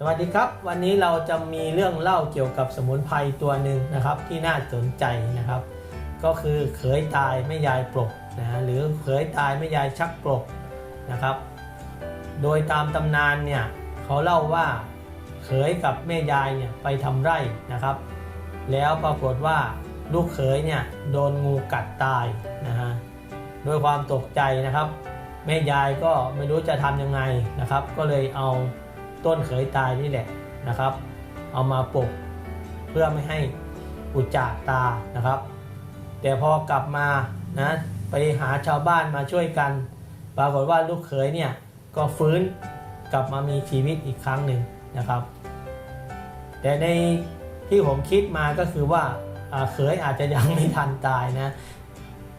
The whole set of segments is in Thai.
สวัสดีครับ วันนี้เราจะมีเรื่องเล่าเกี่ยวกับสมุนไพรตัวหนึ่งนะครับ ที่น่าสนใจนะครับ ก็คือเขยตายไม่ยายปลกนะฮะหรือเขยตายไม่ยายชักปลกนะครับ โดยตามตำนานเนี่ยเขาเล่าว่าเขยกับแม่ยายเนี่ยไปทำไร่นะครับ แล้วปรากฏว่าลูกเขยเนี่ยโดนงูกัดตายนะฮะด้วยความตกใจนะครับ แม่ยายก็ไม่รู้จะทำยังไงนะครับ ก็เลยเอา ต้นเขยตายนี่แหละนะครับ เอามาปลูกเพื่อไม่ให้อุจจาตานะครับ แต่พอกลับมานะไปหาชาวบ้านมาช่วยกัน ปรากฏว่าลูกเขยเนี่ยก็ฟื้นกลับมามีชีวิตอีกครั้งหนึ่งนะครับ แต่ในที่ผมคิดมาก็คือว่าอ่าเขยอาจจะยังไม่ทันตายนะ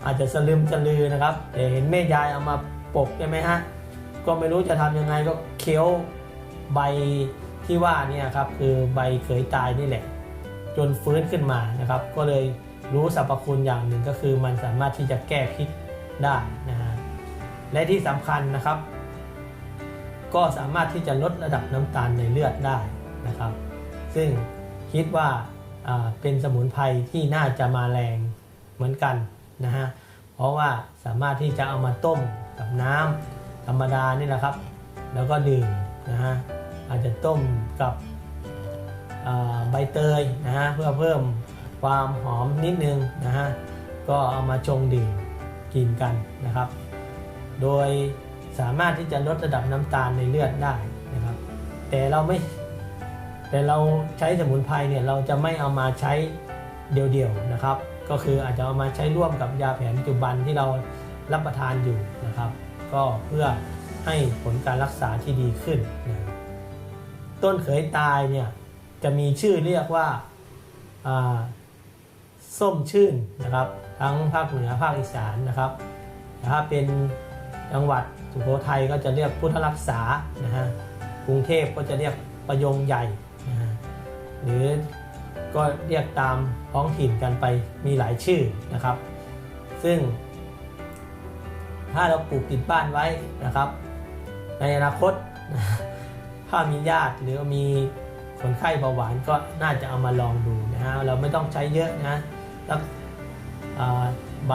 อาจจะสลืมสลือนะครับแต่เห็นแม่ยายเอามาปกใช่ไหมฮะก็ไม่รู้จะทำยังไงก็เคี้ยว ใบที่ว่านี่ครับคือใบเขยตายนี่แหละ จนฟื้นขึ้นมานะครับ ก็เลยรู้สรรพคุณอย่างหนึ่งก็คือมันสามารถที่จะแก้พิษได้นะฮะและที่สำคัญนะครับ ก็สามารถที่จะลดระดับน้ำตาลในเลือดได้นะครับ ซึ่งคิดว่าอ่าเป็นสมุนไพรที่น่าจะมาแรงเหมือนกันนะฮะเพราะว่าสามารถที่จะเอามาต้มกับน้ำธรรมดานี่แหละครับ แล้วก็ดื่มนะฮะ อาจจะต้มกับใบเตยนะฮะเพื่อเพิ่มความหอมนิดนึงนะฮะก็เอามาชงดื่มกินกันนะครับ โดยสามารถที่จะลดระดับน้ำตาลในเลือดได้นะครับ แต่เราไม่แต่เราใช้สมุนไพรเนี่ยเราจะไม่เอามาใช้เดี่ยวๆนะครับ ก็คืออาจจะเอามาใช้ร่วมกับยาแผนปัจจุบันที่เรารับประทานอยู่นะครับ ก็เพื่อให้ผลการรักษาที่ดีขึ้นนะ ต้นเขยตายเนี่ยจะมีชื่อเรียกว่าาส้มชื่นนะครับ ทั้งภาคเหนือภาคอีสานนะครับถ้าเป็นจังหวัดสุโขทัยก็จะเรียกพุทธรักษานะฮะกรุงเทพก็จะเรียกประยงใหญ่นะฮะหรือก็เรียกตามท้องถิ่นกันไปมีหลายชื่อนะครับ ซึ่ง ถ้าเราปลูกติดบ้านไว้นะครับ ในอนาคต ถ้ามีญาติหรือมีคนไข้เบาหวานก็น่าจะเอามาลองดูนะฮะเราไม่ต้องใช้เยอะนะสักอ่าใบ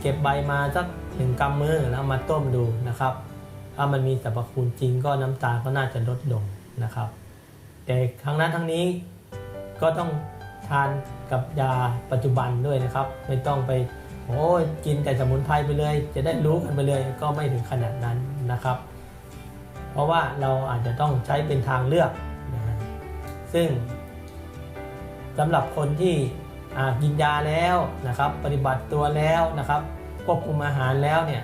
เก็บใบมาสักหนึ่งกำมือแล้วมาต้มดูนะครับ ถ้ามันมีสรรพคุณจริงก็น้ำตาลก็น่าจะลดลงนะครับ แต่ครั้งนั้นทั้งนี้ก็ต้องทานกับยาปัจจุบันด้วยนะครับ ไม่ต้องไปโอ้กินแต่สมุนไพรไปเลย จะได้รู้กันไปเลยก็ไม่ถึงขนาดนั้นนะครับ เพราะว่าเราอาจจะต้องใช้เป็นทางเลือกนะซึ่งสำหรับคนที่กินยาแล้วนะครับ ปฏิบัติตัวแล้วนะครับควบคุมอาหารแล้วเนี่ย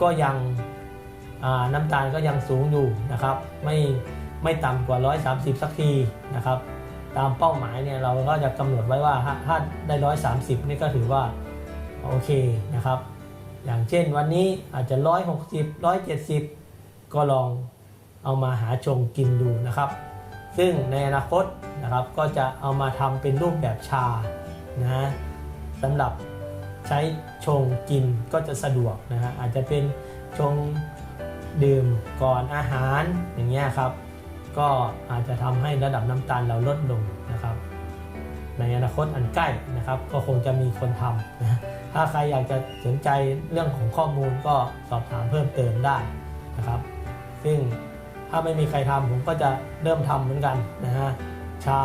ก็ยังน้ำตาลก็ยังสูงอยู่นะครับ ไม่ไม่ต่ำกว่า 130 สักทีนะครับ ตามเป้าหมายเนี่ยเราก็จะกำหนดไว้ว่าถ้าถ้าได้ 130 นี่ก็ถือว่าโอเคนะครับ อย่างเช่นวันนี้อาจจะ 160 170 ก็ลอง เอามาหาชงกินดูนะครับ ซึ่งในอนาคตนะครับก็จะเอามาทำเป็นรูปแบบชานะสำหรับใช้ชงกินก็จะสะดวกนะฮะอาจจะเป็นชงดื่มก่อนอาหารอย่างเงี้ยครับ ก็อาจจะทำให้ระดับน้ำตาลเราลดลงนะครับ ในอนาคตอันใกล้นะครับ ก็คงจะมีคนทำนะถ้าใครอยากจะสนใจเรื่องของข้อมูลก็สอบถามเพิ่มเติมได้นะครับ ซึ่ง ถ้าไม่มีใครทำผมก็จะเริ่มทำเหมือนกันนะฮะชา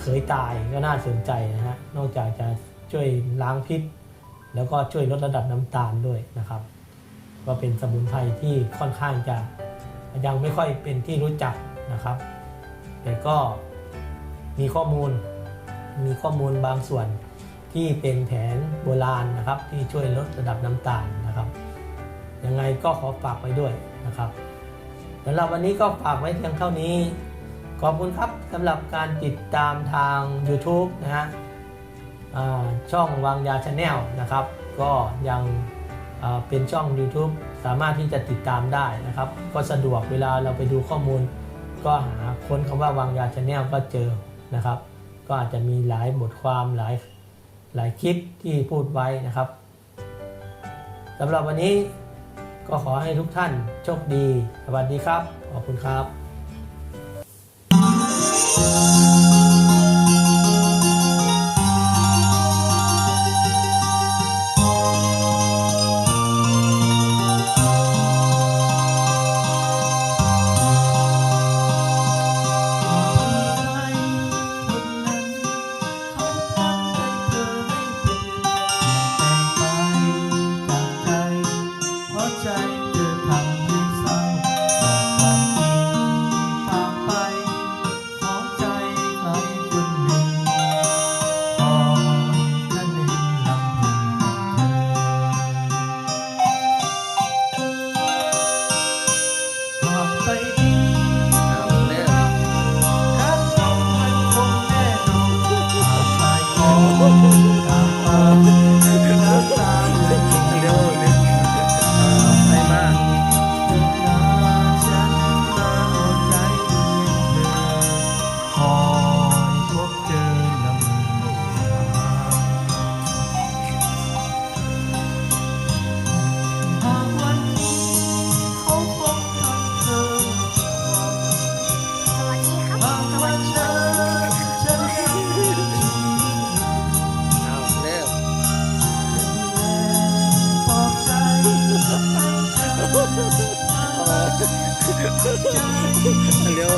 เขยตายก็น่าสนใจนะฮะนอกจากจะช่วยล้างพิษ แล้วก็ช่วยลดระดับน้ำตาลด้วยนะครับ ก็เป็นสมุนไพรที่ค่อนข้างจะยังไม่ค่อยเป็นที่รู้จักนะครับ แต่ก็มีข้อมูลมีข้อมูลบางส่วนที่เป็นแผนโบราณนะครับ ที่ช่วยลดระดับน้ำตาลนะครับยังไงก็ขอฝากไว้ด้วยนะครับ สำหรับวันนี้ก็ฝากไว้เพียงเท่านี้ ขอบคุณครับสำหรับการติดตามทาง YouTube นะฮะช่องวางยาชาแนลนะครับ ก็ยังเป็นช่อง YouTube สามารถที่จะติดตามได้นะครับ ก็สะดวกเวลาเราไปดูข้อมูล ก็หาค้นคำว่าวางยาชาแนลก็เจอนะครับ ก็อาจจะมีหลายบทความหลายหลายคลิปที่พูดไว้นะครับสำหรับวันนี้ ก็ขอให้ทุกท่านโชคดี สวัสดีครับ ขอบคุณครับ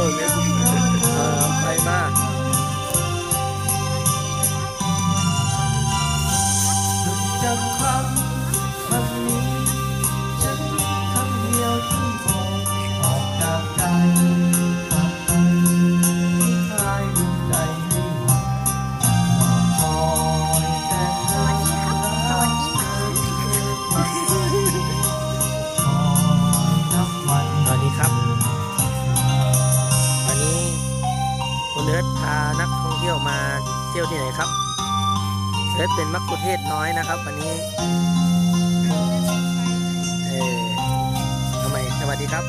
เเอิร์ธพานักท่องเที่ยวมาเที่ยวที่ไหนครับเอิร์ธเป็นมักคุเทศน้อยนะครับ วันนี้เออทำไมสวัสดีครับ